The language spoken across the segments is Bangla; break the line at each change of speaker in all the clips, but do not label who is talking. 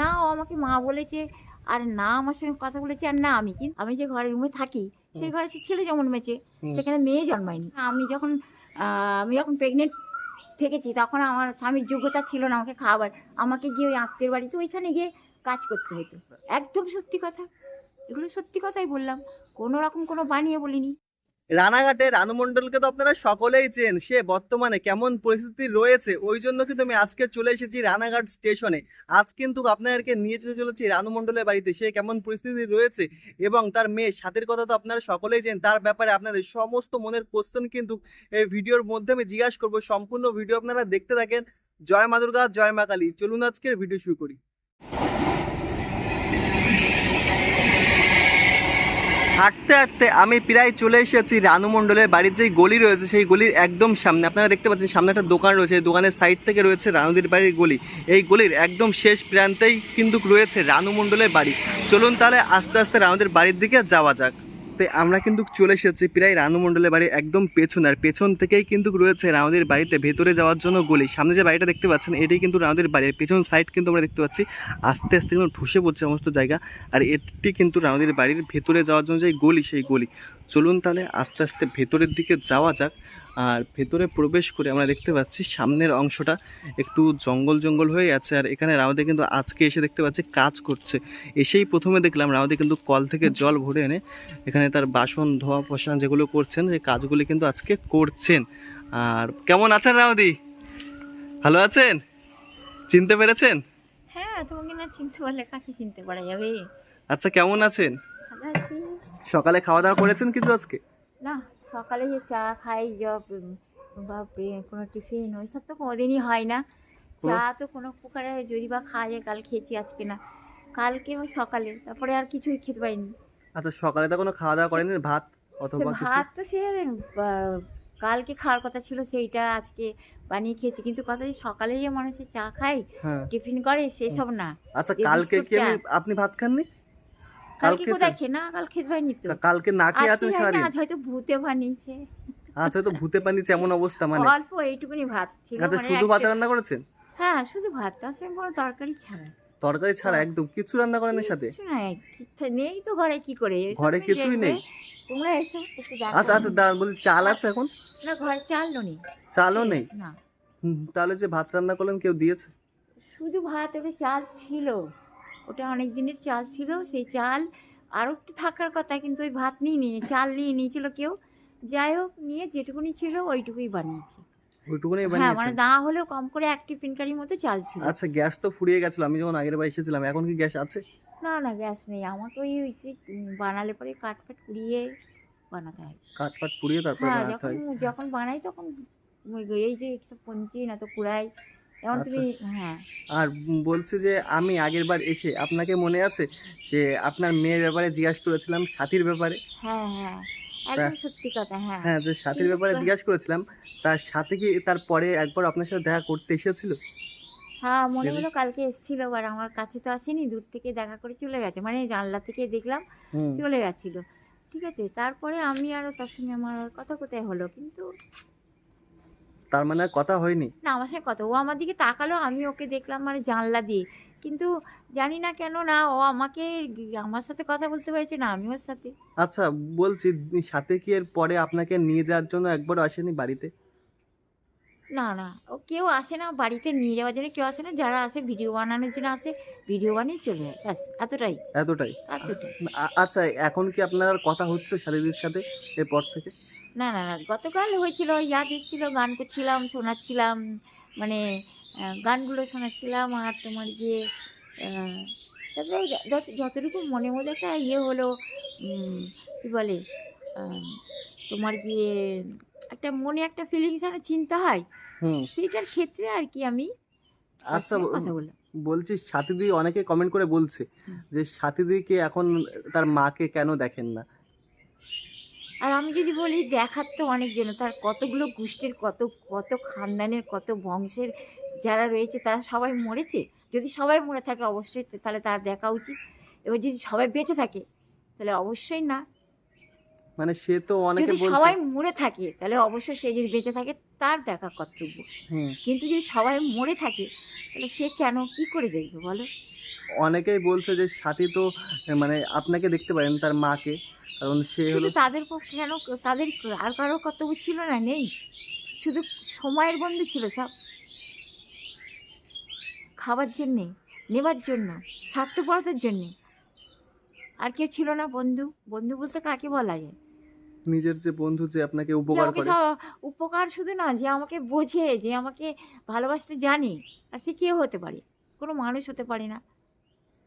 না ও আমাকে মা বলেছে আর না আমার সঙ্গে কথা বলেছে আর না আমি কিন্তু আমি যে ঘরের রুমে থাকি সেই ঘরে সে ছেলে জন্মেছে। সেখানে মেয়ে জন্মায়নি। আমি যখন আমি যখন প্রেগনেন্ট থেকেছি তখন আমার স্বামীর যোগ্যতা ছিল না আমাকে খাবার আমাকে গিয়ে ওই আত্মীয় বাড়িতে ওইখানে গিয়ে কাজ করতে হতো। একদম সত্যি কথা। এগুলো সত্যি কথাই বললাম। কোনো রকম কোনো বানিয়ে বলিনি।
রানাঘাটে রানু মণ্ডলকে তো আপনারা সকলেই চেন সে বর্তমানে কেমন পরিস্থিতি রয়েছে, ওই জন্য কিন্তু আমি আজকে চলে এসেছি রানাঘাট স্টেশনে। আজ কিন্তু আপনাদেরকে নিয়ে যেতে চলেছি রানু মণ্ডলের বাড়িতে। সে কেমন পরিস্থিতি রয়েছে এবং তার মেয়ে সাথের কথা তো আপনারা সকলেই চেন তার ব্যাপারে আপনাদের সমস্ত মনের কোশ্চেন কিন্তু এই ভিডিওর মধ্যে আমি জিজ্ঞাসা করব। সম্পূর্ণ ভিডিও আপনারা দেখতে থাকেন। জয় মা দুর্গা, জয় মা কালী। চলুন আজকের ভিডিও শুরু করি। হাঁটতে হাঁটতে আমি প্রায় চলে এসেছি রানু মণ্ডলের বাড়ির যেই গলি রয়েছে, সেই গলির একদম সামনে। আপনারা দেখতে পাচ্ছেন সামনে একটা দোকান রয়েছে দোকানের সাইড থেকে রয়েছে রানুদের বাড়ির গলি। এই গলির একদম শেষ প্রান্তেই কিন্তু রয়েছে রানু মণ্ডলের বাড়ি। চলুন তাহলে আস্তে আস্তে রানুদের বাড়ির দিকে যাওয়া যাক। তো আমরা কিন্তু চলে এসেছি প্রায় রানু মণ্ডলের বাড়ি একদম পেছন। আর পেছন থেকেই কিন্তু রয়েছে রানুদের বাড়িতে ভেতরে যাওয়ার জন্য গলি। সামনে যে বাড়িটা দেখতে পাচ্ছেন, এটাই কিন্তু রানুদের বাড়ির পেছন সাইড কিন্তু আমরা দেখতে পাচ্ছি, আস্তে আস্তে কিন্তু ঠুসে পড়ছে সমস্ত জায়গা। আর এটি কিন্তু রানুদের বাড়ির ভেতরে যাওয়ার জন্য যে গলি, সেই গলি। চলুন তাহলে আস্তে আস্তে ভেতরের দিকে যাওয়া যাক। আর ভেতরে প্রবেশ করে আমরা দেখতে পাচ্ছি সামনের অংশটা একটু জঙ্গল জঙ্গল হয়ে আছে। আর এখানে রাউদে কিন্তু আজকে এসে দেখতে পাচ্ছি কাজ করছে। এসেই প্রথমে দেখলাম রাউদে কিন্তু কল থেকে জল ভরে এনে এখানে তার বাসন ধোয়া পোষা যেগুলো করছেন সেই কাজগুলি কিন্তু আজকে করছেন। আর কেমন আছেন রাউদি? ভালো আছেন? চিনতে পেরেছেন?
হ্যাঁ তোমাকে না চিনতে পারলে কাকে চিনতে পারা যাবে?
আচ্ছা কেমন আছেন?
ভালো আছি।
সকালে খাওয়া দাওয়া করেছেন কিছু আজকে?
না সকালে যে চা খাই জব বা কোনো টিফিন ওইসব তো কোনোদিনই হয় না। চা তো কোনো প্রকারে যদি বা খাওয়া যায় কাল খেয়েছি আজকে না। কালকে ওই সকালে তারপরে আর কিছুই খেতে পাইনি
আচ্ছা সকালে তো কোনো খাওয়া দাওয়া করেনি ভাত অথবা
ভাত তো সে কালকে খাওয়ার কথা ছিল সেইটা আজকে বানিয়ে খেয়েছি। কিন্তু কথা যে সকালে যে মানুষের চা খায়
হ্যাঁ।
টিফিন করে সেসব না।
আচ্ছা কালকে কি আপনি ভাত খাননি?
কালকে
কালকে
কোথায় না? কাল খেতে তো
কালকে না খেয়ে
আজকে
আছেন সারাদিন?
আজ হয়তো ভূতে বানিয়েছে।
আচ্ছা তো ভূতে পানিছে এমন অবস্থা মানে।
অল্প এইটুকুনি ভাত ছিল
আচ্ছা
মানে
শুধু ভাত রান্না করেছেন
হ্যাঁ শুধু ভাত তার সঙ্গে কোনো তরকারি ছাড়া।
তরকারি ছাড়া একদম কিছু রান্না করেন এর সাথে?
কিছু নাই নেই তো ঘরে কি করে?
ঘরে কিছুই নেই?
তোমরা এসো
আচ্ছা আচ্ছা দাঁড়ান বলছি চাল আছে এখন?
না ঘরে চালও নেই।
চালও নেই?
না।
তাহলে যে ভাত রান্না করলেন কেউ দিয়েছে?
শুধু ভাত ওটা চাল ছিল। ওটা অনেক দিনের চাল ছিল সেই চাল আরও একটু থাকার কথা কিন্তু ওই ভাত নিয়ে নিয়ে চাল নিয়ে নিয়েছিল কেউ। যাই হোক নিয়ে যেটুকুনি ছিল ওইটুকুই বানিয়েছে।
ওইটুকুনি
হ্যাঁ মানে
বানিয়েছেন
দা হলেও কম করে এক টিফিন কারির মতো চাল ছিল।
আচ্ছা গ্যাস তো ফুরিয়ে গেছিল আমি যখন আগের বার এসেছিলাম এখন কি গ্যাস আছে?
না না গ্যাস নেই আমাকে ওই ওই যে বানালে পরে কাঠ ফাট পুড়িয়ে বানাতে হয়।
কাঠ ফাট পুড়িয়ে তারপরে
হ্যাঁ
বানাতে
যখন
হয়?
যখন বানাই তখন ওই এই যে সব পঞ্চি না তো কুড়াই
আচ্ছা।
তুমি হ্যাঁ।
আর বলছে যে আমি আগের বার এসে আপনাকে মনে আছে যে আপনার মেয়ের ব্যাপারে জিজ্ঞাসা করেছিলাম সাথীর ব্যাপারে?
হ্যাঁ হ্যাঁ। একদম সত্যি কথা হ্যাঁ।
হ্যাঁ যে সাথীর ব্যাপারে জিজ্ঞাসা করেছিলাম তার সাথে কি তারপরে একবার আপনার সাথে দেখা করতে এসেছিল?
হ্যাঁ মনে হলো কালকে এসেছিল আমার কাছে তো আসেনি দূর থেকে দেখা করে চলে গেছে। মানে জানলা থেকে দেখলাম চলে গেছিল। ঠিক আছে তারপরে আমি আর তার সঙ্গে আমার কথা কোথায় হলো? কিন্তু
তার মানে কথা হয়নি?
না আমার সঙ্গে কথা ও আমার দিকে তাকালো আমি ওকে দেখলাম মানে জানলা দিয়ে। কিন্তু জানি না কেন না ও আমাকে আমার সাথে কথা বলতে পেরেছে না আমি ওর সাথে।
আচ্ছা বলছি সাথে কি এর পরে আপনাকে নিয়ে যাওয়ার জন্য একবার আসেনি বাড়িতে?
না না ও কেউ আসে না বাড়িতে নিয়ে যাওয়ার জন্য কেউ আসে না যারা আসে ভিডিও বানানোর জন্য আসে ভিডিও বানিয়ে চলে যায় ব্যাস এতটাই।
এতটাই।
এতটাই।
আচ্ছা এখন কি আপনার কথা হচ্ছে সাথীদের সাথে এরপর থেকে?
না না না গতকাল হয়েছিল ইয়াদ এসেছিল গান করছিলাম শোনাচ্ছিলাম মানে গানগুলো শোনাচ্ছিলাম আর তোমার যে তারপরে যত- যতটুকু মনে মধ্যে একটা ইয়ে হলো কী বলে তোমার গিয়ে একটা মনে একটা ফিলিংস আর চিন্তা হয় সেইটার ক্ষেত্রে আর কি আমি
আচ্ছা
কথা বললাম।
বলছি সাথীদি অনেকে কমেন্ট করে বলছে যে সাথীদিকে এখন তার মাকে কেন দেখেন না?
আর আমি যদি বলি দেখার তো অনেকজন তার কতগুলো গোষ্ঠীর কত কত খানদানের কত বংশের যারা রয়েছে তারা সবাই মরেছে? যদি সবাই মরে থাকে অবশ্যই তাহলে তার দেখা উচিত। এবার যদি সবাই বেঁচে থাকে তাহলে অবশ্যই না।
মানে সে তো অনেকে
যদি সবাই মরে থাকে তাহলে অবশ্যই সে যদি বেঁচে থাকে তার দেখা কর্তব্য। কিন্তু যদি সবাই মরে থাকে তাহলে সে কেন কি করে দেখবে বলো?
অনেকেই বলছে যে সাথী তো মানে আপনাকে দেখতে পারেন তার মাকে। কারণ সে হলো
শুধু তাদের পক্ষে কেন? তাদের আর কারও কর্তব্য ছিল না নেই। শুধু সময়ের বন্ধু ছিল সব। খাবার জন্যে নেবার জন্য স্বার্থপরতার জন্যে। আর কেউ ছিল না বন্ধু। বন্ধু বলতে কাকে বলা যায়?
নিজের যে বন্ধু যে আপনাকে উপকার করে।
উপকার শুধু না যে আমাকে বোঝে যে আমাকে ভালোবাসতে জানে। আর সে কেউ হতে পারে। কোনো মানুষ হতে পারে না।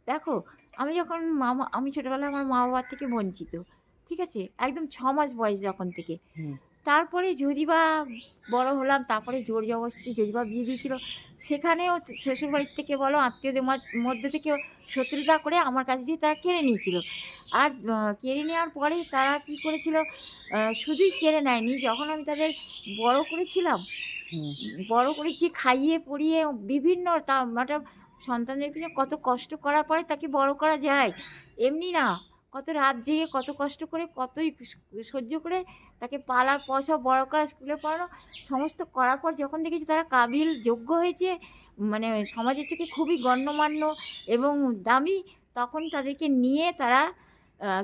দেখো আমি যখন মামা আমি ছোটোবেলায় আমার মা বাবার থেকে বঞ্চিত। ঠিক আছে? একদম ছ মাস বয়স যখন থেকে। তারপরে যদি বা বড় হলাম তারপরে জোর জবরদস্তি যদি বা বিয়ে দিয়েছিল সেখানেও শ্বশুরবাড়ির থেকে বলো আত্মীয়দের মধ্যে থেকে শত্রুতা করে আমার কাছ দিয়ে তারা কেড়ে নিয়েছিল। আর কেড়ে নেওয়ার পরে তারা কী করেছিল শুধুই কেড়ে নেয়নি যখন আমি তাদের বড় করেছিলাম। বড় করেছি খাইয়ে পড়িয়ে বিভিন্ন তা একটা সন্তানদের পিছনে কত কষ্ট করার পরে তাকে বড় করা যায় এমনি না। কত রাত জেগে কত কষ্ট করে কতই সহ্য করে তাকে পালা, পয়সা, বড় করা স্কুলে পড়ানো, সমস্ত করার পর যখন দেখেছি তারা কাবিল যোগ্য হয়েছে মানে সমাজের থেকে খুবই গণ্যমান্য এবং দামি, তখন তাদেরকে নিয়ে তারা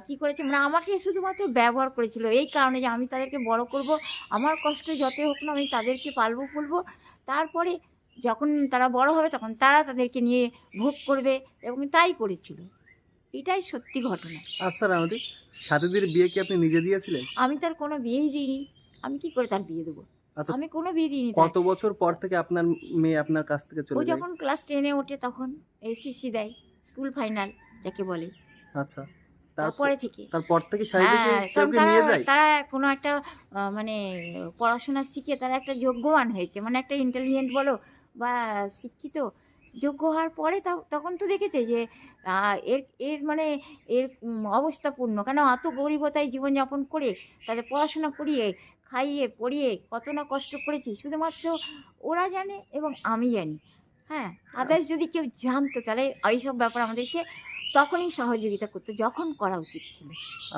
কি করেছে মানে আমাকে শুধুমাত্র ব্যবহার করেছিল। এই কারণে যে আমি তাদেরকে বড় করব, আমার কষ্ট যতই হোক না, আমি তাদেরকে পালবো, ফুলবো। তারপরে যখন তারা বড় হবে, তখন তারা তাদেরকে নিয়ে ভোগ করবে এবং তাই করেছিল। এটাই সত্যি ঘটনা।
আচ্ছা রামদি সাথীদের বিয়ে কি আপনি নিজে দিয়েছিলেন?
আমি তার কোনো বিয়েই দিইনি। আমি কি করে তার বিয়ে দেবো?
আচ্ছা
আমি কোনো বিয়ে দিইনি।
কত বছর পর থেকে আপনার মেয়ে আপনার কাছ থেকে
ও
চলে যায়?
যখন ক্লাস টেনে ওঠে তখন এসিসি দেয় স্কুল ফাইনাল যাকে বলে।
আচ্ছা তারপরে
থেকে।
তারপর থেকে
হ্যাঁ
কেউ
তারা
নিয়ে যায়?
তারা কোনো একটা মানে পড়াশোনা শিখে তারা একটা যোগ্যবান হয়েছে। মানে একটা ইন্টেলিজেন্ট বলো বা শিক্ষিত যোগ্য হওয়ার পরে তখন তো দেখেছে যে এর এর মানে এর অবস্থাপূর্ণ কেন? অত গরিবতায় জীবনযাপন করে তাদের পড়াশোনা করিয়ে খাইয়ে পড়িয়ে কত না কষ্ট করেছি। শুধুমাত্র ওরা জানে এবং আমি জানি। হ্যাঁ? আদার্স যদি কেউ জানতো তাহলে এইসব ব্যাপার আমাদেরকে তখনই সহযোগিতা করতো যখন করা উচিত ছিল।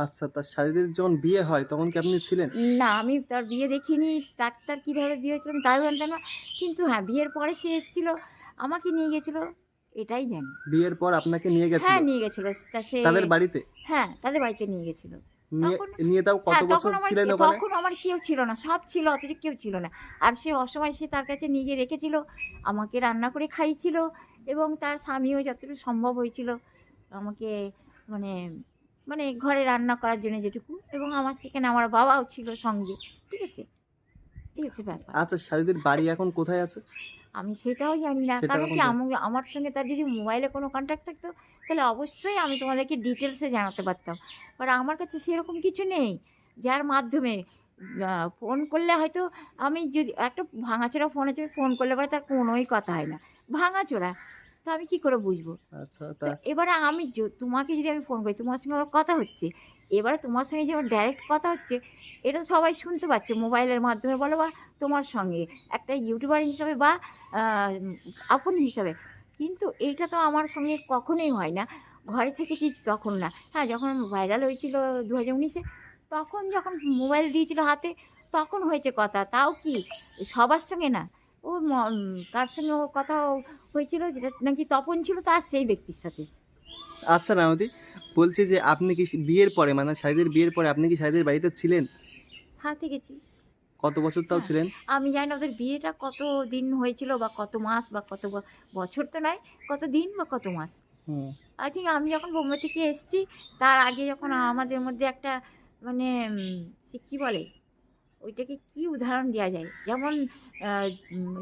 আচ্ছা তার সাথীদের যখন বিয়ে হয় তখন কি আপনি ছিলেন?
না আমি তার বিয়ে দেখিনি। তার তার কীভাবে বিয়ে হয়েছিল আমি তাও জানতাম না। কিন্তু হ্যাঁ বিয়ের পরে সে এসেছিল। আমাকে নিয়ে গেছিল এটাই জানি।
বিয়ের পর আপনাকে নিয়ে গেছিল?
হ্যাঁ নিয়ে গেছিল। তা সে
তাদের বাড়িতে?
হ্যাঁ তাদের বাড়িতে নিয়ে গেছিল।
নিয়ে
তখন-
তাও কত
হ্যাঁ
বছর
আমার
ছিলেন ওখানে?
তখন আমার কেউ ছিল না সব ছিল কেউ ছিল না। আর সে অসময় সে তার কাছে নিয়ে গিয়ে রেখেছিল আমাকে রান্না করে এবং তার স্বামীও যতটুকু সম্ভব হয়েছিল আমাকে মানে মানে ঘরে রান্না করার জন্য যেটুকু এবং আমার সেখানে আমার বাবাও ছিল সঙ্গে। ঠিক আছে? ঠিক আছে ব্যাপার।
আচ্ছা বাড়ি এখন কোথায় আছে?
আমি সেটাও জানি না। কারণ কি আমি আমার সঙ্গে তার যদি মোবাইলে কোনো কন্ট্যাক্ট থাকতো তাহলে অবশ্যই আমি তোমাদেরকে ডিটেলসে জানাতে পারতাম। বাট আমার কাছে সেরকম কিছু নেই যার মাধ্যমে ফোন করলে হয়তো আমি যদি একটা ভাঙাচোরা ফোন আছে ফোন করলে পরে তার কোনোই কথা হয় না। ভাঙাচোরা। তো আমি কি করে বুঝব?
আচ্ছা
তা এবারে আমি তোমাকে যদি আমি ফোন করি তোমার সঙ্গে আমার কথা হচ্ছে এবারে তোমার সঙ্গে যে ডাইরেক্ট কথা হচ্ছে, এটা সবাই শুনতে পাচ্ছে। মোবাইলের মাধ্যমে বলো বা তোমার সঙ্গে, একটা ইউটিউবার হিসাবে বা আপন হিসাবে। কিন্তু এইটা তো আমার সঙ্গে কখনোই হয় না। ঘরে থেকে কি তখন না হ্যাঁ যখন ভাইরাল হয়েছিল দু হাজার উনিশে, তখন যখন মোবাইল দিয়েছিল হাতে, তখন হয়েছে কথা। তাও কি? সবার সঙ্গে না। ও তার সঙ্গে কথা হয়েছিল, যেটা নাকি তপন ছিল তার সেই ব্যক্তির সাথে।
আচ্ছা রামদি বলছি যে আপনি কি বিয়ের পরে মানে সাথীদের বিয়ের পরে আপনি কি সাথীদের বাড়িতে ছিলেন?
হাতে গেছি।
কত বছর তাও
হ্যাঁ।
ছিলেন?
আমি জানি না ওদের বিয়েটা কত দিন হয়েছিল বা কত মাস বা কত বছর তো নয় কত দিন বা কত মাস।
হুম।
আই থিঙ্ক আমি যখন বোম্বে থেকে এসেছি তার আগে যখন আমাদের মধ্যে একটা মানে সে কী বলে? ওইটাকে কি উদাহরণ দেওয়া যায়? যেমন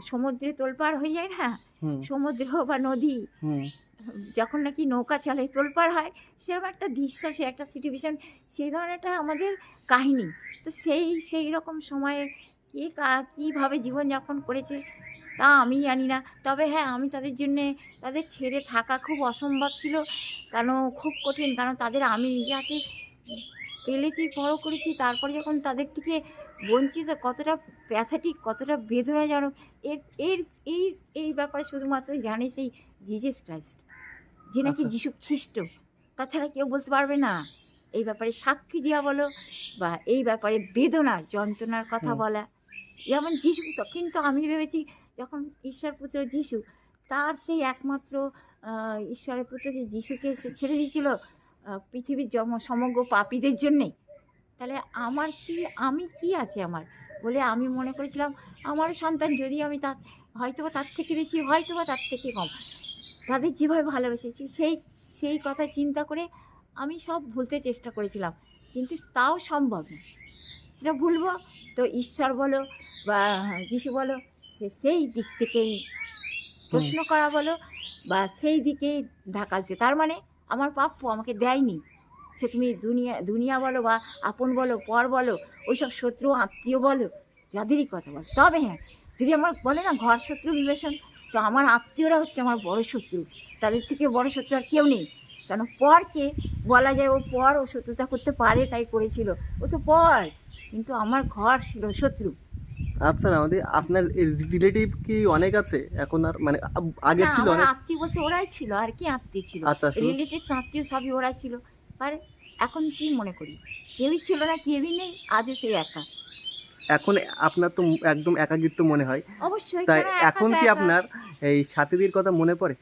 সমুদ্রে তোলপাড় হয়ে যায় না? সমুদ্র বা নদী। যখন নাকি নৌকা চলে, তোলপাড় হয়, সেরকম একটা দৃশ্য, সে একটা সিচুয়েশন সেই ধরনের একটা আমাদের কাহিনী। তো সেই সেই রকম সময়ে কে কা- কীভাবে জীবনযাপন করেছে, তা আমি জানি না। তবে হ্যাঁ আমি তাদের জন্যে, তাদের ছেড়ে থাকা খুব অসম্ভব ছিল কারণ খুব কঠিন, কারণ তাদের আমি নিজে হাতে পেলেছি বড় করেছি, তারপরে যখন তাদের থেকে বঞ্চিত, কতটা প্যাথেটিক কতটা বেদনাজনক, এর এর, এই এই ব্যাপারে শুধুমাত্র জানে সেই জিজেস ক্রাইস্ট যে নাকি
আচ্ছা।
যিশু খ্রিস্ট তাছাড়া কেউ বলতে পারবে না। এই ব্যাপারে সাক্ষী দেওয়া বলো বা এই ব্যাপারে বেদনা যন্ত্রণার কথা বলা। যেমন যিশু তো কিন্তু আমি ভেবেছি যখন ঈশ্বর পুত্র যিশু তার সেই একমাত্র ঈশ্বরের পুত্র যে যিশুকে সে ছেড়ে দিয়েছিল পৃথিবীর জম সমগ্র পাপীদের জন্যে তাহলে আমার কি আমি কি আছে আমার? বলে আমি মনে করেছিলাম আমারও সন্তান যদি আমি তার হয়তো তার থেকে বেশি হয়তো বা তার থেকে কম। তাদের যেভাবে ভালোবেসেছি সেই সেই কথা চিন্তা করে আমি সব ভুলতে চেষ্টা করেছিলাম। কিন্তু তাও সম্ভব না। সেটা ভুলবো তো ঈশ্বর বলো বা যিশু বলো সে সেই দিক থেকেই প্রশ্ন করা বলো বা সেই দিকেই ঢাকালতে তার মানে আমার প্রাপ্য আমাকে দেয়নি। সে তুমি দুনিয়া দুনিয়া বলো বা আপন বলো পর বলো ওইসব শত্রু আত্মীয় বলো যাদেরই কথা বলো। তবে হ্যাঁ যদি আমার বলে না ঘর শত্রু রিলেশন তো আমার আত্মীয়রা হচ্ছে আমার বড় শত্রু। তাদের থেকে বড় শত্রু আর কেউ নেই। কেন? পরকে বলা যায় ও পর ও শত্রুতা করতে পারে তাই করেছিল। ও তো পর কিন্তু আমার ঘর ছিল শত্রু।
আচ্ছা আমাদের আপনার রিলেটিভ কি অনেক আছে? এখন আর মানে আগে ছিল অনেক?
আত্মীয় বলতে ওরাই ছিল আর কি আত্মীয় ছিল।
আচ্ছা, শুনুন।
আত্মীয় সবই ওরা ছিল। আর এখন কি মনে করি? কেউই ছিল না কেউই নেই আজও সেই একা।
এখন আপনার তো একদম একাকিত্ব মনে হয়।
অবশ্যই
তাই এখন কি
একা?
আপনার এই সাথীদের কথা মনে পড়ে?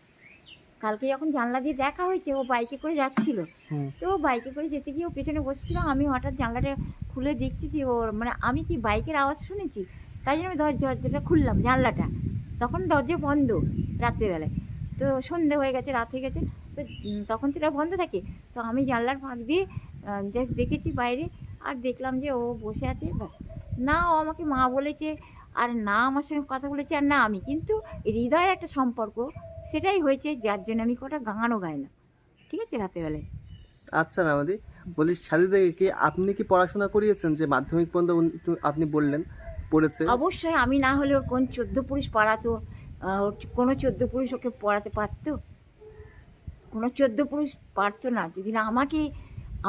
কালকে যখন জানলা দিয়ে দেখা হয়েছে ও বাইকে করে যাচ্ছিল।
হুম।
তো ও বাইকে করে যেতে গিয়ে ও পেছনে বসছিল। আমি হঠাৎ জানলাটা খুলে দেখছি যে ওর মানে আমি কি বাইকের আওয়াজ শুনেছি? তাই জন্য আমি দরজা দরজাটা খুললাম জানলাটা। তখন দরজা বন্ধ রাত্রেবেলায়। তো সন্ধে হয়ে গেছে রাত হয়ে গেছে। তো উম, তখন সেটা বন্ধ থাকে। তো আমি জানলার ফাঁক দিয়ে জাস্ট দেখেছি বাইরে। আর দেখলাম যে ও বসে আছে। ব্যাস। না ও আমাকে মা বলেছে আর না আমার সঙ্গে কথা বলেছে আর না আমি কিন্তু হৃদয়ের একটা সম্পর্ক সেটাই হয়েছে যার জন্য আমি কটা গানও গাই না। ঠিক আছে রাতেবেলায়
আচ্ছা রামাদি বলি সাথীদেরকে কি আপনি কি পড়াশোনা করিয়েছেন? যে মাধ্যমিক পর্যন্ত আপনি বললেন পড়েছে।
অবশ্যই আমি না হলে ওর কোন চোদ্দ পুরুষ পড়াতো ওর কোনো চোদ্দ পুরুষ ওকে পড়াতে পারতো? কোনো চোদ্দ পুরুষ পারতো না। যদি না আমাকে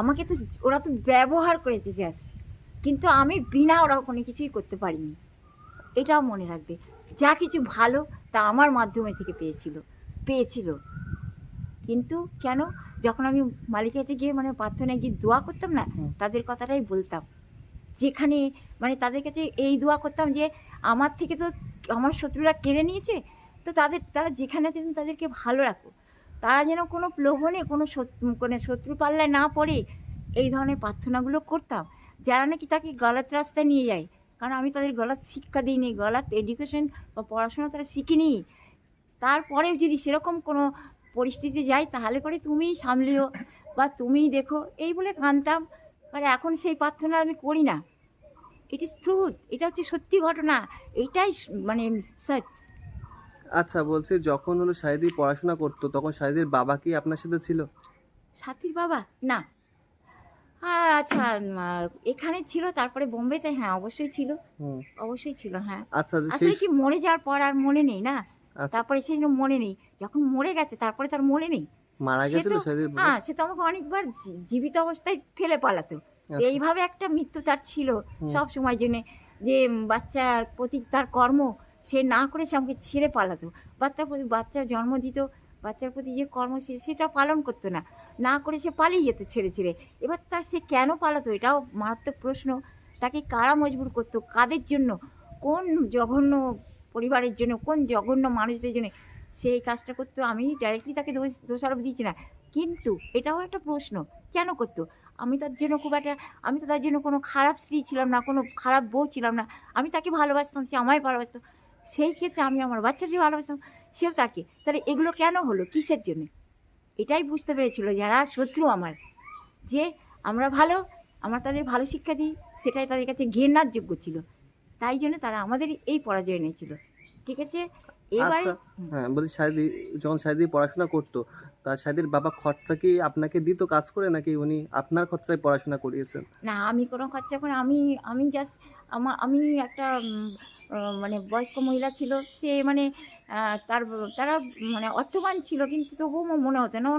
আমাকে তো ওরা তো ব্যবহার করেছে জাস্ট কিন্তু আমি বিনা ওরা কোনো কিছুই করতে পারিনি। এটাও মনে রাখবে। যা কিছু ভালো তা আমার মাধ্যমে থেকে পেয়েছিল পেয়েছিল। কিন্তু কেন? যখন আমি মালিকের কাছে গিয়ে মানে প্রার্থনায় গিয়ে দোয়া করতাম না তাদের কথাটাই বলতাম। যেখানে মানে তাদের কাছে এই দোয়া করতাম যে আমার থেকে তো আমার শত্রুরা কেড়ে নিয়েছে তো তাদের তারা যেখানে আছে তুমি তাদেরকে ভালো রাখো। তারা যেন কোনো প্রলোভনে কোনো শত্রু কোনো শত্রু পাল্লায় না পড়ে এই ধরনের প্রার্থনাগুলো করতাম। যারা নাকি তাকে গলত রাস্তায় নিয়ে যায় কারণ আমি তাদের গলত শিক্ষা দিইনি গলত এডুকেশন বা পড়াশোনা তারা শিখিনি তারপরেও যদি সেরকম কোনো পরিস্থিতি যায় তাহলে পরে তুমিই সামলিও বা তুমিই দেখো। এই বলে কানতাম আর এখন সেই প্রার্থনা আমি করি না। ইট ইজ ট্রুথ এটা হচ্ছে সত্যি ঘটনা এটাই মানে সচ
আচ্ছা বলছি যখন হলো সাহিদি পড়াশোনা করতো তখন সাহিদির বাবা কি আপনার সাথে ছিল?
সাথীর বাবা? না। আর আচ্ছা এখানে ছিল তারপরে বোম্বেতে হ্যাঁ অবশ্যই ছিল। অবশ্যই ছিল হ্যাঁ।
আচ্ছা
আসলে কি মরে যাওয়ার পর আর মনে নেই না?
আচ্ছা।
তারপরে সেই জন্য মনে নেই। যখন মরে গেছে তারপরে তার মনে নেই।
মারা গেছিল
হ্যাঁ সে তো আমাকে অনেকবার জীবিত অবস্থায় ফেলে পালাতো।
আচ্ছা।
এইভাবে একটা মৃত্যু তার ছিল। সব সময় জন্যে যে বাচ্চার প্রতি তার কর্ম সে না করে সে আমাকে ছেড়ে পালাতো। বাচ্চার প্রতি বাচ্চা জন্ম দিত বাচ্চার প্রতি যে কর্ম সে সেটা পালন করতো না। না করে সে পালিয়ে যেত ছেড়ে ছেড়ে। এবার তার সে কেন পালাতো এটাও মারাত্মক প্রশ্ন। তাকে কারা মজবুর করতো? কাদের জন্য? কোন জঘন্য পরিবারের জন্য? কোন জঘন্য মানুষদের জন্য? সে এই কাজটা করতো, আমি ডাইরেক্টলি তাকে দোষ, দোষারোপ দিচ্ছি না। কিন্তু এটাও একটা প্রশ্ন, কেন করতো? আমি তার জন্য খুব একটা, আমি তো তার জন্য কোনো খারাপ স্ত্রী ছিলাম না, কোনো খারাপ বউ ছিলাম না। আমি তাকে ভালোবাসতাম, সে আমায় ভালোবাসতো। সেই ক্ষেত্রে আমি আমার বাচ্চাকে ভালোবাসতাম, সেও তাকে। তাহলে এগুলো কেন হলো? কিসের জন্য? এটাই বুঝতে পেরেছিল যারা শত্রু আমার যে আমরা ভালো আমরা তাদের ভালো শিক্ষা দিই সেটাই তাদের কাছে ঘেন্নার যোগ্য ছিল। তাই জন্য তারা আমাদের এই পরাজয় এনেছিল। ঠিক আছে? এবারে
আচ্ছা হ্যাঁ বলছি সাহিদি যখন সাহিদি পড়াশোনা করতো তা সাহিদির বাবা খরচা কি আপনাকে দিত কাজ করে নাকি উনি আপনার খরচায় পড়াশোনা করিয়েছেন?
না আমি কোনো খরচা করে আমি আমি জাস্ট আমার আমি একটা মানে বয়স্ক মহিলা ছিল সে মানে তার তারা মানে অর্থবান ছিল কিন্তু তবুও মনে হতো না।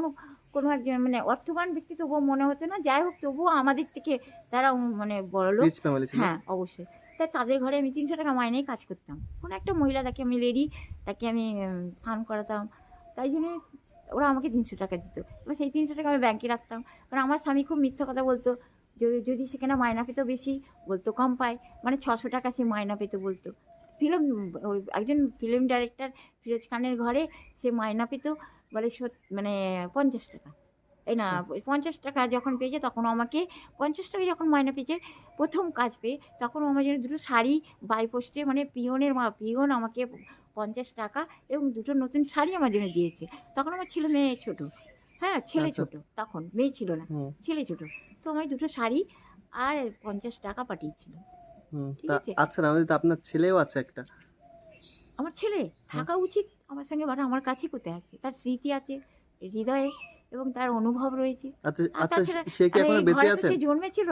কোনো একজন মানে অর্থবান ব্যক্তি তবুও মনে হতো না। যাই হোক তবুও আমাদের থেকে তারা মানে বড় লোক। হ্যাঁ অবশ্যই। তাই তাদের ঘরে আমি তিনশো টাকা মাইনেই কাজ করতাম। কোনো একটা মহিলা তাকে আমি লেডি তাকে আমি স্নান করাতাম। তাই জন্য ওরা আমাকে তিনশো টাকা দিত। এবার সেই তিনশো টাকা আমি ব্যাংকে রাখতাম। কারণ আমার স্বামী খুব মিথ্যা কথা বলতো। যদি যদি সেখানে মায়না পেতো বেশি বলতো কম পায়। মানে ছশো টাকা সে মায়না পেতো বলতো। ফিল্ম একজন ফিল্ম ডাইরেক্টর ফিরোজ খানের ঘরে সে মায়না পেতো বলে সত- মানে পঞ্চাশ টাকা। এই না পঞ্চাশ টাকা যখন পেয়েছে তখন আমাকে পঞ্চাশ টাকা যখন মাইনে পেয়েছে প্রথম কাজ পেয়ে তখন আমার জন্য দুটো শাড়ি বাই পোস্টে মানে পিওনের মা পিওন আমাকে পঞ্চাশ টাকা এবং দুটো নতুন শাড়ি আমার জন্য দিয়েছে। তখন আমার ছেলে মেয়ে ছোট। হ্যাঁ ছেলে
আচ্ছা।
ছোট। তখন মেয়ে ছিল না ছেলে ছোট। তো আমায় দুটো শাড়ি আর পঞ্চাশ টাকা পাঠিয়েছিল।
আচ্ছা রানুদি তা আপনার ছেলেও আছে একটা।
আমার ছেলে থাকা উচিত। আমার সঙ্গে বাট আমার কাছে কোথায় আছে? তার স্মৃতি আছে হৃদয়ে এবং তার অনুভব রয়েছে।
আচ্ছা আচ্ছা সে কি
এখনও
বেঁচে আছে
সে জন্মেছিল।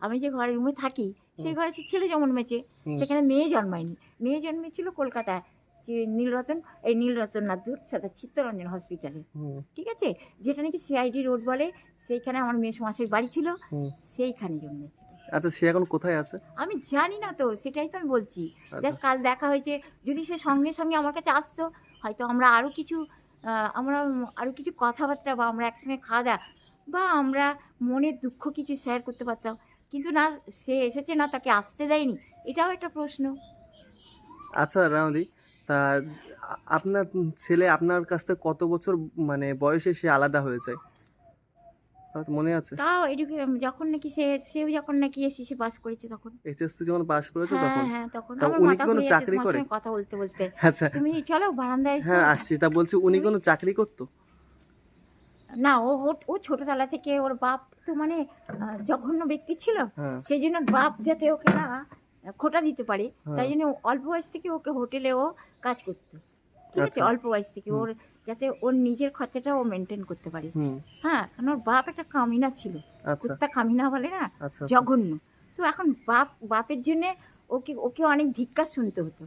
আমি যে ঘরের রুমে থাকি সেই ঘরে সে ছেলে জন্মেছে। সেখানে মেয়ে জন্মায়নি। মেয়ে জন্মেছিল কলকাতায় যে নীলরতন এই নীলরতন নাথুর সাথে চিত্তরঞ্জন হসপিটালে ঠিক আছে? যেটা নাকি সিআইডি রোড বলে সেইখানে আমার মেয়ে সমাজের বাড়ি ছিল সেইখানে জন্মেছিল
আচ্ছা সে এখন কোথায় আছে?
আমি জানি না তো সেটাই তো আমি বলছি।
আচ্ছা।
জাস্ট কাল দেখা হয়েছে যদি সে সঙ্গে সঙ্গে আমার কাছে আসতো হয়তো আমরা আরও কিছু আমরা আরও কিছু কথাবার্তা বা আমরা একসঙ্গে খাওয়া দাওয়া বা আমরা মনের দুঃখ কিছু শেয়ার করতে পারতাম। কিন্তু না সে এসেছে না তাকে আসতে দেয়নি। এটাও একটা প্রশ্ন।
আচ্ছা রানুদি তা আপনার ছেলে আপনার কাছ থেকে কত বছর মানে বয়সে সে আলাদা হয়ে যায় আপনার মনে আছে?
তাও যখন নাকি সে সেও যখন নাকি পাস করেছে তখন।
এইচএসসি যখন পাশ করেছে
হ্যাঁ
তখন?
হ্যাঁ তখন আমার
উনি কোনো চাকরি করে?
কথা বলতে বলতে।
আচ্ছা।
তুমি চলো বারান্দায়
হ্যাঁ আসছি। তা বলছি উনি কোনো চাকরি করতো?
না ও ও- ছোটবেলা থেকে ওর বাপ তো মানে জঘন্য ব্যক্তি ছিল।
হ্যাঁ।
সেই জন্য বাপ যাতে ওকে না খোটা দিতে পারে
হ্যাঁ।
তাই জন্য অল্প বয়স থেকে ওকে হোটেলে ও কাজ করতো। ঠিক আছে?
আচ্ছা।
অল্প বয়স থেকে ওর যাতে ওর নিজের খরচাটা ও মেনটেন করতে পারে। হ্যাঁ কারণ ওর বাপ একটা কামিনা ছিল।
আচ্ছা।
কুত্তা কামিনা বলে না?
আচ্ছা আচ্ছা।
জঘন্য। তো এখন বাপ বাপের জন্যে ওকে ওকে অনেক ধিক্কার শুনতে হতো।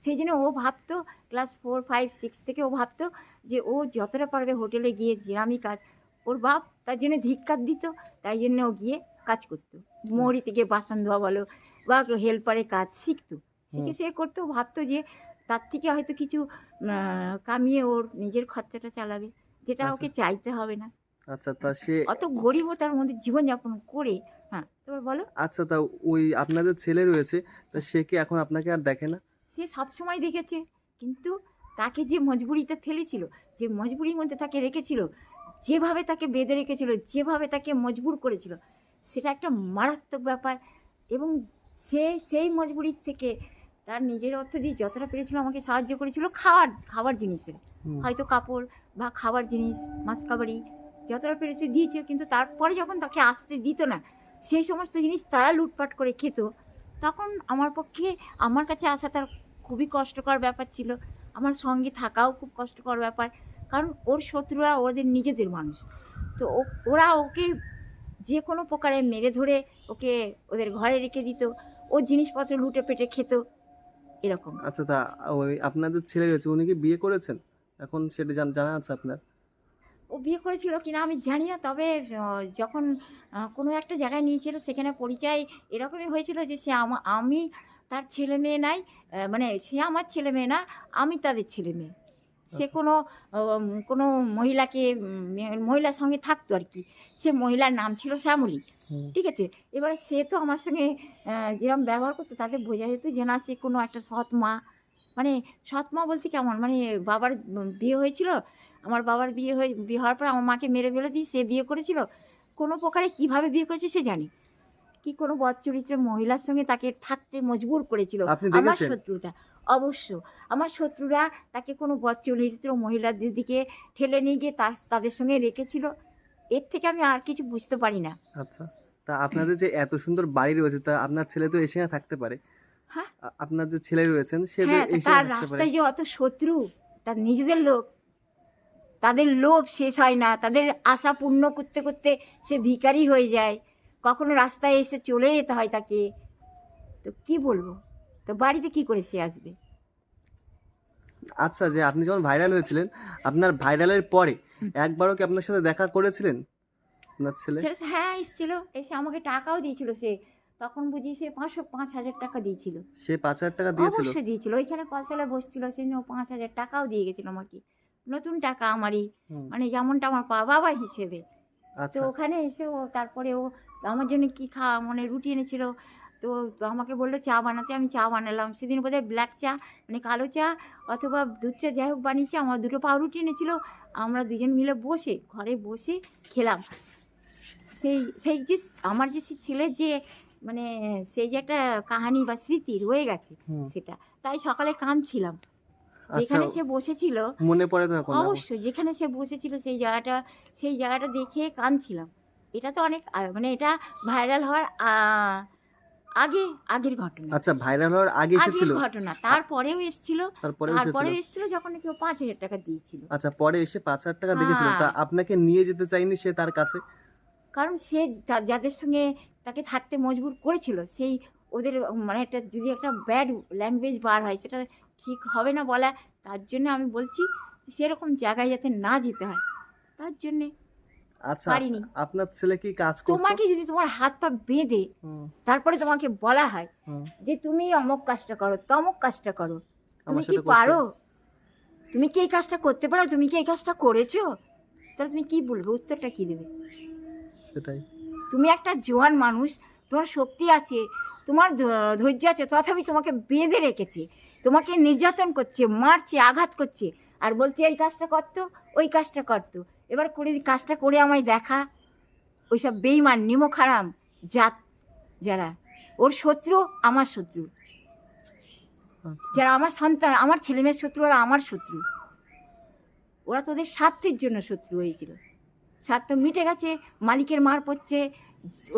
সেই জন্য ও ভাবতো ক্লাস ফোর ফাইভ সিক্স থেকে ও ভাবতো যে ও যতটা পারবে হোটেলে গিয়ে যেরামি কাজ ওর বাপ তার জন্য ধিক্কার দিত তাই জন্য ও গিয়ে কাজ করতো। মৌরিতে থেকে বাসন ধোয়া বলো বা হেল্পারে কাজ শিখতো। শিখে সে করতো ভাবতো যে তার থেকে হয়তো কিছু কামিয়ে ওর নিজের খরচাটা চালাবে যেটা
আচ্ছা।
ওকে চাইতে হবে না।
আচ্ছা তা সে
অত গরিবতার মধ্যে জীবনযাপন করে হ্যাঁ তারপর বলো।
আচ্ছা তা ওই আপনাদের ছেলে রয়েছে তা সে কি এখন আপনাকে আর দেখে না?
সে সবসময় দেখেছে কিন্তু তাকে যে মজবুরিতে ফেলেছিল যে মজবুরির মধ্যে তাকে রেখেছিল যেভাবে তাকে বেঁধে রেখেছিল যেভাবে তাকে মজবুর করেছিল সেটা একটা মারাত্মক ব্যাপার এবং সে সেই মজবুরির থেকে তার নিজের অর্থ দিয়ে যতটা পেরেছিল আমাকে সাহায্য করেছিল খাওয়ার খাবার জিনিসের। হয়তো কাপড় বা খাবার জিনিস মাছ কাবারি যতটা পেরেছে দিয়েছে কিন্তু তারপরে যখন তাকে আসতে দিত না সেই সমস্ত জিনিস তারা লুটপাট করে খেত তখন আমার পক্ষে আমার কাছে আসা তার খুবই কষ্টকর ব্যাপার ছিল। আমার সঙ্গে থাকাও খুব কষ্টকর ব্যাপার কারণ ওর শত্রুরা ওদের নিজেদের মানুষ। তো ও- ওরা ওকে যে কোনো প্রকারে মেরে ধরে ওকে ওদের ঘরে রেখে দিত। ওর জিনিসপত্র লুটে পেটে খেত। এরকম।
আচ্ছা তা ওই আপনাদের ছেলে গেছে উনি কি বিয়ে করেছেন? এখন সেটা জান- আছে আপনার?
ও বিয়ে করেছিল কিনা আমি জানি না তবে যখন কোনো একটা জায়গায় নিয়েছিল সেখানে পরিচয় এরকমই হয়েছিল যে সে আমা আমি তার ছেলে মেয়ে নাই মানে সে আমার ছেলে মেয়ে না আমি তাদের ছেলে মেয়ে। সে
আচ্ছা।
কোনো কোনো মহিলাকে মহিলার সঙ্গে থাকতো আর কি। সে মহিলার নাম ছিল শ্যামলী। ঠিক আছে? এবারে সে তো আমার সঙ্গে যেরকম ব্যবহার করতো তাদের বোঝা যেত যে না সে কোনো একটা সৎ মা। মানে সৎ মা বলতে কেমন? মানে বাবার বিয়ে হয়েছিল। আমার বাবার বিয়ে হয়ে বিয়ে হওয়ার পর আমার মাকে মেরে ফেলে দিয়ে সে বিয়ে করেছিল। কোনো প্রকারে কীভাবে বিয়ে করেছে সে জানে। কি কোনো বদ চরিত্রের মহিলার সঙ্গে তাকে থাকতে মজবুর করেছিল? আমার? শত্রুতা অবশ্য। আমার শত্রুরা তাকে কোনো বদ চরিত্র মহিলাদের দিকে ঠেলে নিয়ে গিয়ে তাদের সঙ্গে রেখেছিল। এর থেকে আমি আর কিছু বুঝতে পারি না।
আচ্ছা। তা আপনাদের যে এত সুন্দর বাড়ি রয়েছে তা আপনার ছেলে তো এসে থাকতে পারে?
হ্যাঁ।
আপনার যে ছেলে রয়েছেন সে
হ্যাঁ তার রাস্তায় যে অত শত্রু তার নিজেদের লোক তাদের লোভ শেষ হয় না। তাদের আশা পূর্ণ করতে করতে সে ভিখারি হয়ে যায়। কখনো রাস্তায় এসে চলে যেতে হয় তাকে? তো কি বলব? তো বাড়িতে কি করে সে আসবে?
আচ্ছা যে আপনি যখন ভাইরাল হয়েছিলেন আপনার ভাইরালের পরে একবারও কি আপনার সাথে দেখা করেছিলেন? আপনার ছেলে?
হ্যাঁ এসেছিল। এসে আমাকে টাকাও দিয়েছিল সে। তখন বুঝি সে পাঁচশো পাঁচ হাজার টাকা দিয়েছিল।
সে পাঁচ হাজার টাকা দিয়েছিল?
অবশ্যই দিয়েছিল। ওইখানে কলতলা বসছিল সে পাঁচ হাজার টাকাও দিয়ে গেছিল আমাকে। নতুন টাকা আমারই। মানে যেমনটা আমার বাবা হিসেবে। তো
আচ্ছা
ওখানে এসে ও তারপরে ও আমার জন্য কি খাওয়া মানে রুটি এনেছিল। তো তো তো আমাকে বলল চা বানাতে আমি চা বানালাম। সেদিন বোধহয় ব্ল্যাক চা মানে কালো চা অথবা দুধ চা যাই হোক বানিয়েছি আমার দুটো পাউরুটি এনেছিল। আমরা দুজন মিলে বসে ঘরে বসে খেলাম। সেই সেই যে আমার যে সেই ছেলের যে মানে সেই যে একটা কাহানি বা স্মৃতি রয়ে গেছে সেটা তাই সকালে কাঁদছিলাম।
আচ্ছা
যেখানে সে বসেছিল
মনে পড়ে তো এখন
অবশ্যই যেখানে সে বসেছিল সেই জায়গাটা সেই জায়গাটা দেখে কাঁদছিলাম। এটা তো অনেক মানে এটা ভাইরাল হওয়ার আগে আগের ঘটনা।
আচ্ছা ভাইরাল হওয়ার আগে এসেছিল?
ঘটনা তারপরেও এসেছিল
তারপরে এসেছিল।
যখন কেউ পাঁচ হাজার টাকা দিয়েছিল।
আচ্ছা পরে এসে পাঁচ হাজার টাকা দেখেছিল?
হ্যাঁ।
তা আপনাকে নিয়ে যেতে চাইনি সে তার কাছে?
কারণ সে যাদের সঙ্গে তাকে থাকতে মজবুর করেছিল সেই ওদের মানে একটা যদি একটা ব্যাড ল্যাঙ্গুয়েজ বার হয় সেটা ঠিক হবে না বলা তার জন্য আমি বলছি যে সেরকম জায়গায় যাতে না যেতে হয়। তার জন্যে
আচ্ছা
পারিনি।
আপনার ছেলে কি কাজ করতো?
তোমাকে যদি তোমার হাত পা বেঁধে তারপরে তোমাকে বলা হয় যে তুমি অমুক কাজটা করো তমুক কাজটা করো তুমি কি পারো? তুমি কি এই কাজটা করতে পারো? তুমি কি এই কাজটা করেছ? তাহলে তুমি কি বলবে? উত্তরটা কি দেবে?
সেটাই।
তুমি একটা জোয়ান মানুষ তোমার শক্তি আছে তোমার ধৈর্য আছে তথাপি তোমাকে বেঁধে রেখেছে। তোমাকে নির্যাতন করছে মারছে আঘাত করছে। আর বলছে এই কাজটা করতো ওই কাজটা করতো এবার করে কাজটা করে আমায় দেখা। ওইসব বেইমান নিমক হারাম জাত যারা ওর শত্রু আমার শত্রু।
আচ্ছা।
যারা আমার সন্তান আমার ছেলেমেয়ের শত্রু ওরা আমার শত্রু। ওরা তোদের স্বার্থের জন্য শত্রু হয়েছিল। স্বার্থ মিটে গেছে মালিকের মার পড়ছে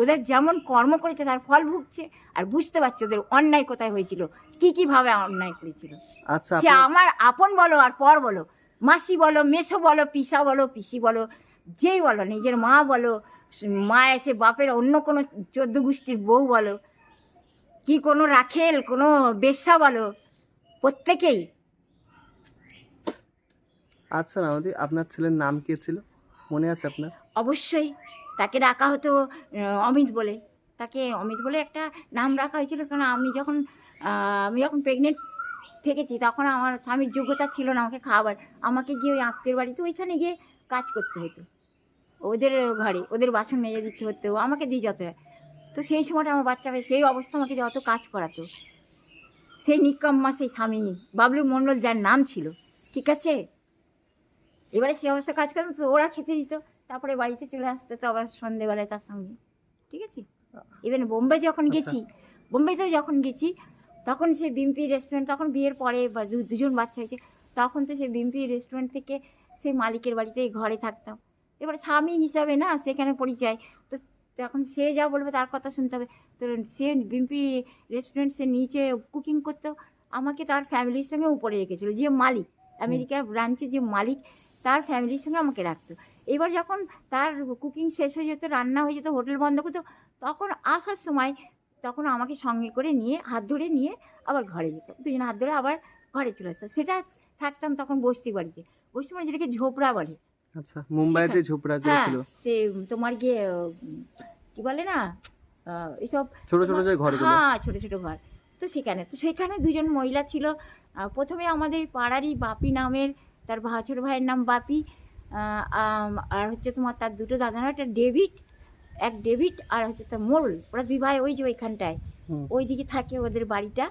ওদের যেমন কর্ম করেছে তার ফল ভুগছে আর বুঝতে পারছে ওদের অন্যায় কোথায় হয়েছিল কি কীভাবে অন্যায় করেছিল।
আচ্ছা
সে আমার আপন বলো আর পর বলো মাসি বলো মেসো বলো পিসা বলো পিসি বলো যেই বলো নিজের মা বলো মা এসে বাপের অন্য কোনো চোদ্দ গোষ্ঠীর বউ বলো কি কোনো রাখেল কোনো বেশ্যা বলো প্রত্যেকেই।
আচ্ছা রামদি আপনার ছেলের নাম কি ছিল? মনে আছে আপনার?
অবশ্যই। তাকে ডাকা হতো অমিত বলে। তাকে অমিত বলে একটা নাম রাখা হয়েছিল, কারণ আমি যখন আমি যখন প্রেগনেন্ট থেকেছি, তখন আমার স্বামীর যোগ্যতা ছিল না আমাকে খাওয়াবার। আমাকে গিয়ে ওই আত্মীয় বাড়িতে ওইখানে গিয়ে কাজ করতে হতো। ওদের ঘরে, ওদের বাসন মেজে দিতে হতো, আমাকে দিয়ে যত তো সেই সময়টা আমার বাচ্চা ভাই সেই অবস্থা আমাকে যত কাজ করাতো। সেই নিকাম্মা, সেই স্বামী, বাবলু মণ্ডল যার নাম ছিল, ঠিক আছে? এবারে সেই অবস্থা কাজ করতো, তো ওরা খেতে দিত। তারপরে বাড়িতে চলে আসতে তো আবার সন্ধেবেলায় তার সঙ্গে। ঠিক আছে? ইভেন বোম্বে যখন
আচ্ছা।
গেছি বোম্বেতেও যখন গেছি তখন সে বিম্পি রেস্টুরেন্ট তখন বিয়ের পরে বা দুজন বাচ্চা হয়েছে তখন তো সে বিম্পি রেস্টুরেন্ট থেকে সেই মালিকের বাড়িতে ঘরে থাকতাম। এবারে স্বামী হিসাবে না সেখানে পরিচয়? তো তখন সে যা বলবে তার কথা শুনতে হবে। তো সে বিম্পি রেস্টুরেন্ট সে নিচে কুকিং করতো আমাকে তার ফ্যামিলির সঙ্গে উপরে রেখেছিল যে মালিক। আমেরিকার ব্রাঞ্চের যে মালিক তার ফ্যামিলির সঙ্গে আমাকে রাখতো। এবার যখন তার কুকিং শেষ হয়ে যেত রান্না হয়ে যেত হোটেল বন্ধ করতো তখন আসার সময় তখন আমাকে সঙ্গে করে নিয়ে হাত ধরে নিয়ে আবার ঘরে যেত। দুজন হাত ধরে আবার ঘরে চলে আসতো। সেটা থাকতাম তখন বস্তি বাড়িতে। বস্তি বাড়ি যেটাকে ঝোপড়া বলে।
আচ্ছা মুম্বাইতে ঝোপড়া
হ্যাঁ
ছিল
সে তোমার গিয়ে কি বলে না আহ, এইসব
ছোট ছোট যে ঘরগুলো।
হ্যাঁ ছোট ছোট ঘর। তো সেখানে তো সেখানে দুজন মহিলা ছিল। প্রথমে আমাদের পাড়ারই বাপি নামের তার ভা ছোটো ভাইয়ের নাম বাপি। আর হচ্ছে তোমার তার দুটো দাদা নাম একটা ডেভিড এক ডেভিড আর হচ্ছে তার মোরল। ওরা দুই ভাই ওই যে ওইখানটায়।
হুম।
ওই দিকে থাকে ওদের বাড়িটা।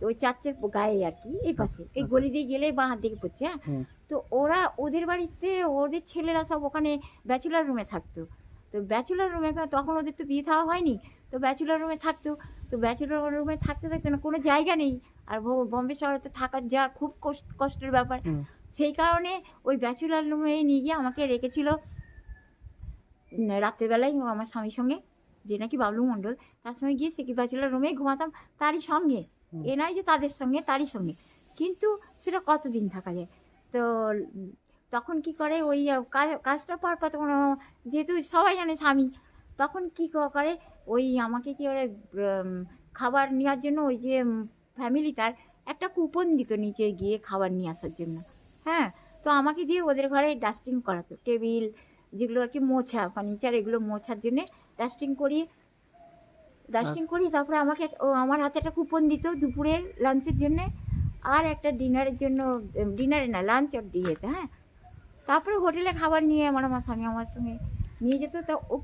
তো ওই চার্চের গায়ে আর কি এই পাশে। এই
আচ্ছা।
গলি দিয়ে গেলে বাঁ হাত দিকে পড়ছে হ্যাঁ? তো ওরা ওদের বাড়িতে ওদের ছেলেরা সব ওখানে ব্যাচুলার রুমে থাকতো। তো ব্যাচুলার রুমে তখন ওদের তো বিয়ে থাওয়া হয়নি। তো ব্যাচুলার রুমে থাকতো। তো ব্যাচুলার রুমে থাকতে থাকতে না কোনো জায়গা নেই। আর বম্বে শহরে তো থাকার যা খুব কষ্ট কষ্টের ব্যাপার। সেই কারণে ওই ব্যাচুলার রুমে নিয়ে গিয়ে আমাকে রেখেছিল রাত্রেবেলায় আমার স্বামীর সঙ্গে যে নাকি বাবলু মণ্ডল। তার সঙ্গে গিয়ে সে কি ব্যাচুলার রুমেই ঘুমাতাম? তারই সঙ্গে। এ নয় যে তাদের সঙ্গে তারই সঙ্গে। কিন্তু সেটা কতদিন থাকা যায়? তো তখন কি করে ওই কাজ- কাজটা পার পর তখন যেহেতু সবাই জানে স্বামী তখন কি করে ওই আমাকে কি করে খাবার নেওয়ার জন্য ওই যে ফ্যামিলি তার একটা কুপন দিত নিচে গিয়ে খাবার নিয়ে আসার জন্য। হ্যাঁ তো আমাকে দিয়ে ওদের ঘরে ডাস্টিং করাতো। টেবিল যেগুলো আর কি মোছা ফার্নিচার এগুলো মোছার জন্যে ডাস্টিং করিয়ে ডাস্টিং করি তারপরে আমাকে ও আমার হাতে একটা কুপন দিত দুপুরের লাঞ্চের জন্যে আর একটা ডিনারের জন্য ডিনারে না লাঞ্চ আর ডিয়েতে হ্যাঁ। তারপরে হোটেলে খাবার নিয়ে আমার আমার স্বামী আমার সঙ্গে নিয়ে যেত। তা ও,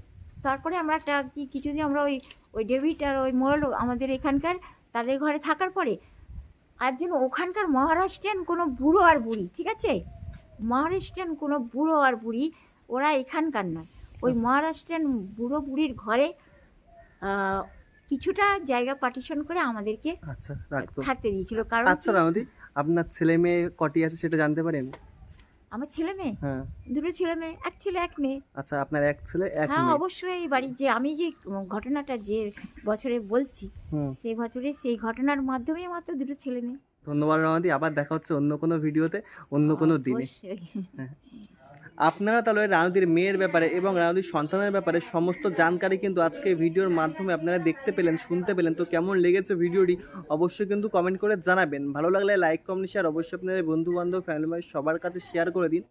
তারপরে আমরা একটা কি কিছুদিন আমরা ওই ওই ডেভিড আর ওই মোড়ল আমাদের এখানকার তাদের ঘরে থাকার পরে একজন ওখানকার মহারাষ্ট্রিয়ান কোনো বুড়ো আর বুড়ি ঠিক আছে? মহারাষ্ট্রিয়ান কোনো বুড়ো আর বুড়ি ওরা এখানকার নয়। ওই মহারাষ্ট্রিয়ান বুড়ো বুড়ির ঘরে কিছুটা জায়গা পার্টিশন করে আমাদেরকে
আচ্ছা
থাকতে দিয়েছিল। কারণ
আচ্ছা আপনার ছেলে মেয়ে কটি আছে সেটা জানতে পারেন?
আমার ছেলে মেয়ে?
হ্যাঁ।
দুটো ছেলে মেয়ে এক ছেলে এক মেয়ে।
আচ্ছা আপনার এক ছেলে এক
হ্যাঁ
মেয়ে।
অবশ্যই এই বাড়ি যে আমি যে ঘটনাটা যে বছরে বলছি সেই বছরে সেই ঘটনার মাধ্যমে মাত্র দুটো ছেলে মেয়ে।
ধন্যবাদ রমাদি আবার দেখা হচ্ছে অন্য কোনো ভিডিওতে অন্য কোনো দিনে।
অবশ্যই।
আপনারা তাহলে রানুদির মেয়ের ব্যাপারে এবং রানুদির সন্তানের ব্যাপারে সমস্ত জানকারি কিন্তু আজকে ভিডিওর মাধ্যমে আপনারা দেখতে পেলেন, শুনতে পেলেন। তো কেমন লেগেছে ভিডিওটি অবশ্যই কিন্তু কমেন্ট করে জানাবেন। ভালো লাগলে লাইক কমেন্ট শেয়ার অবশ্যই আপনাদের বন্ধু বান্ধব ফ্যামিলি সবার কাছে শেয়ার করে দিন।